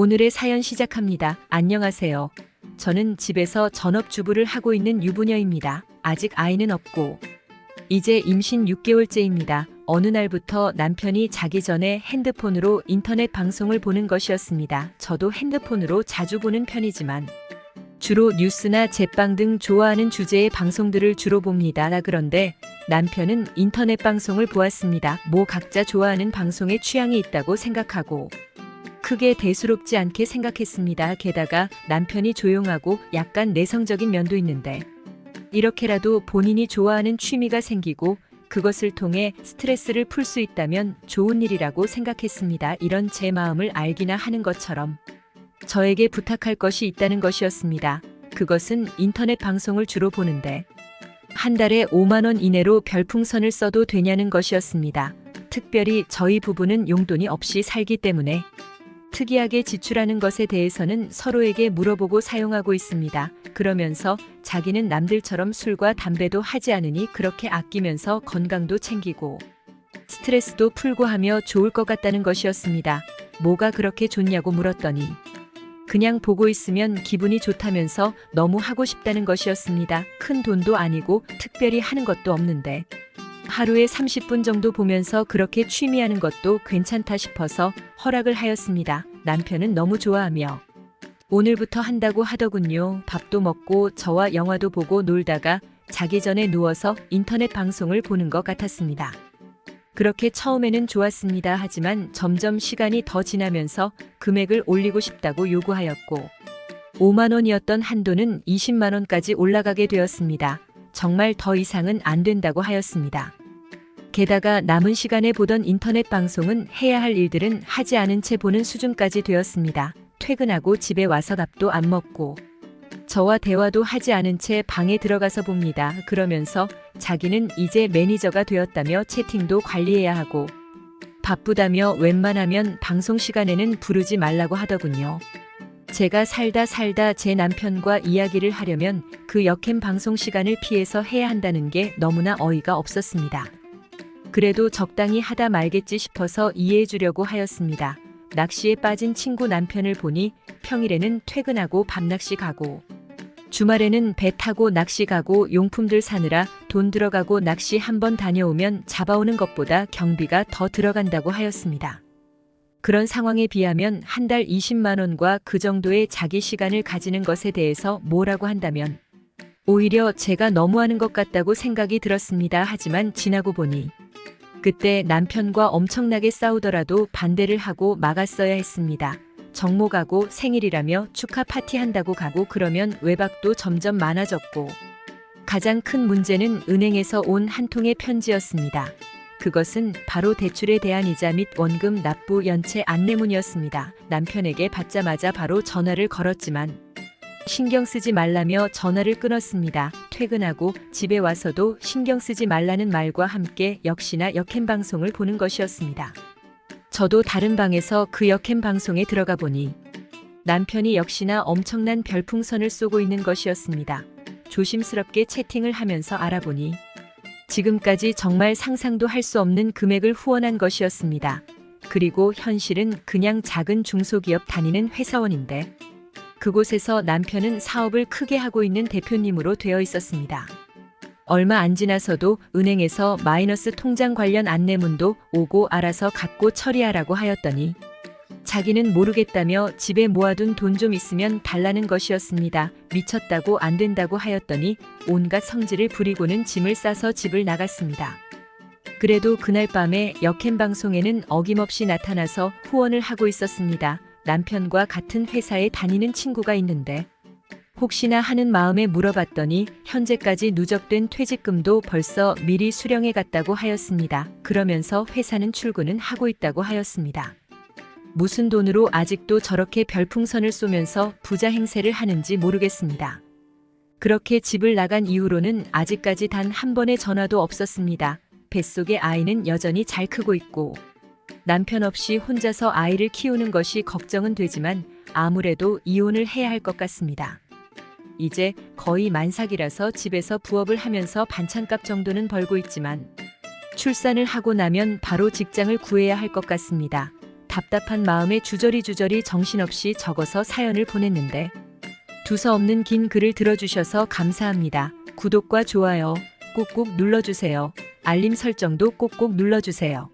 오늘의 사연 시작합니다. 안녕하세요. 저는 집에서 전업주부를 하고 있는 유부녀입니다. 아직 아이는 없고 이제 임신 6개월째입니다. 어느 날부터 남편이 자기 전에 핸드폰으로 인터넷 방송을 보는 것이었습니다. 저도 핸드폰으로 자주 보는 편이지만 주로 뉴스나 제빵 등 좋아하는 주제의 방송들을 주로 봅니다. 그런데 남편은 인터넷 방송을 보았습니다. 뭐 각자 좋아하는 방송에 취향이 있다고 생각하고 크게 대수롭지 않게 생각했습니다. 게다가 남편이 조용하고 약간 내성적인 면도 있는데 이렇게라도 본인이 좋아하는 취미가 생기고 그것을 통해 스트레스를 풀 수 있다면 좋은 일이라고 생각했습니다. 이런 제 마음을 알기나 하는 것처럼 저에게 부탁할 것이 있다는 것이었습니다. 그것은 인터넷 방송을 주로 보는데 한 달에 5만 원 이내로 별풍선을 써도 되냐는 것이었습니다. 특별히 저희 부부는 용돈이 없이 살기 때문에 특이하게 지출하는 것에 대해서는 서로에게 물어보고 사용하고 있습니다. 그러면서 자기는 남들처럼 술과 담배도 하지 않으니 그렇게 아끼면서 건강도 챙기고 스트레스도 풀고 하며 좋을 것 같다는 것이었습니다. 뭐가 그렇게 좋냐고 물었더니 그냥 보고 있으면 기분이 좋다면서 너무 하고 싶다는 것이었습니다. 큰 돈도 아니고 특별히 하는 것도 없는데 하루에 30분 정도 보면서 그렇게 취미하는 것도 괜찮다 싶어서 허락을 하였습니다. 남편은 너무 좋아하며 오늘부터 한다고 하더군요. 밥도 먹고 저와 영화도 보고 놀다가 자기 전에 누워서 인터넷 방송을 보는 것 같았습니다. 그렇게 처음에는 좋았습니다. 하지만 점점 시간이 더 지나면서 금액을 올리고 싶다고 요구하였고 5만 원이었던 한도는 20만 원까지 올라가게 되었습니다. 정말 더 이상은 안 된다고 하였습니다. 게다가 남은 시간에 보던 인터넷 방송은 해야 할 일들은 하지 않은 채 보는 수준까지 되었습니다. 퇴근하고 집에 와서 밥도 안 먹고 저와 대화도 하지 않은 채 방에 들어가서 봅니다. 그러면서 자기는 이제 매니저가 되었다며 채팅도 관리해야 하고 바쁘다며 웬만하면 방송 시간에는 부르지 말라고 하더군요. 제가 살다 살다 제 남편과 이야기를 하려면 그 역캠 방송 시간을 피해서 해야 한다는 게 너무나 어이가 없었습니다. 그래도 적당히 하다 말겠지 싶어서 이해해 주려고 하였습니다. 낚시에 빠진 친구 남편을 보니 평일에는 퇴근하고 밤낚시 가고 주말에는 배 타고 낚시 가고 용품들 사느라 돈 들어가고 낚시 한번 다녀오면 잡아오는 것보다 경비가 더 들어간다고 하였습니다. 그런 상황에 비하면 한 달 20만 원과 그 정도의 자기 시간을 가지는 것에 대해서 뭐라고 한다면 오히려 제가 너무하는 것 같다고 생각이 들었습니다. 하지만 지나고 보니 그때 남편과 엄청나게 싸우더라도 반대를 하고 막았어야 했습니다. 정모 가고 생일이라며 축하 파티한다고 가고 그러면 외박도 점점 많아졌고 가장 큰 문제는 은행에서 온 한 통의 편지였습니다. 그것은 바로 대출에 대한 이자 및 원금 납부 연체 안내문이었습니다. 남편에게 받자마자 바로 전화를 걸었지만 신경 쓰지 말라며 전화를 끊었습니다. 퇴근하고 집에 와서도 신경 쓰지 말라는 말과 함께 역시나 역행 방송을 보는 것이었습니다. 저도 다른 방에서 그 역행 방송에 들어가 보니 남편이 역시나 엄청난 별풍선을 쏘고 있는 것이었습니다. 조심스럽게 채팅을 하면서 알아보니 지금까지 정말 상상도 할 수 없는 금액을 후원한 것이었습니다. 그리고 현실은 그냥 작은 중소기업 다니는 회사원인데 그곳에서 남편은 사업을 크게 하고 있는 대표님으로 되어 있었습니다. 얼마 안 지나서도 은행에서 마이너스 통장 관련 안내문도 오고 알아서 갖고 처리하라고 하였더니 자기는 모르겠다며 집에 모아둔 돈 좀 있으면 달라는 것이었습니다. 미쳤다고 안 된다고 하였더니 온갖 성질을 부리고는 짐을 싸서 집을 나갔습니다. 그래도 그날 밤에 역행 방송에는 어김없이 나타나서 후원을 하고 있었습니다. 남편과 같은 회사에 다니는 친구가 있는데 혹시나 하는 마음에 물어봤더니 현재까지 누적된 퇴직금도 벌써 미리 수령해 갔다고 하였습니다. 그러면서 회사는 출근은 하고 있다고 하였습니다. 무슨 돈으로 아직도 저렇게 별풍선을 쏘면서 부자 행세를 하는지 모르겠습니다. 그렇게 집을 나간 이후로는 아직까지 단 한 번의 전화도 없었습니다. 뱃속의 아이는 여전히 잘 크고 있고 남편 없이 혼자서 아이를 키우는 것이 걱정은 되지만 아무래도 이혼을 해야 할 것 같습니다. 이제 거의 만삭이라서 집에서 부업을 하면서 반찬값 정도는 벌고 있지만 출산을 하고 나면 바로 직장을 구해야 할 것 같습니다. 답답한 마음에 주저리주저리 정신없이 적어서 사연을 보냈는데 두서 없는 긴 글을 들어주셔서 감사합니다. 구독과 좋아요 꾹꾹 눌러주세요. 알림 설정도 꼭꼭 눌러주세요.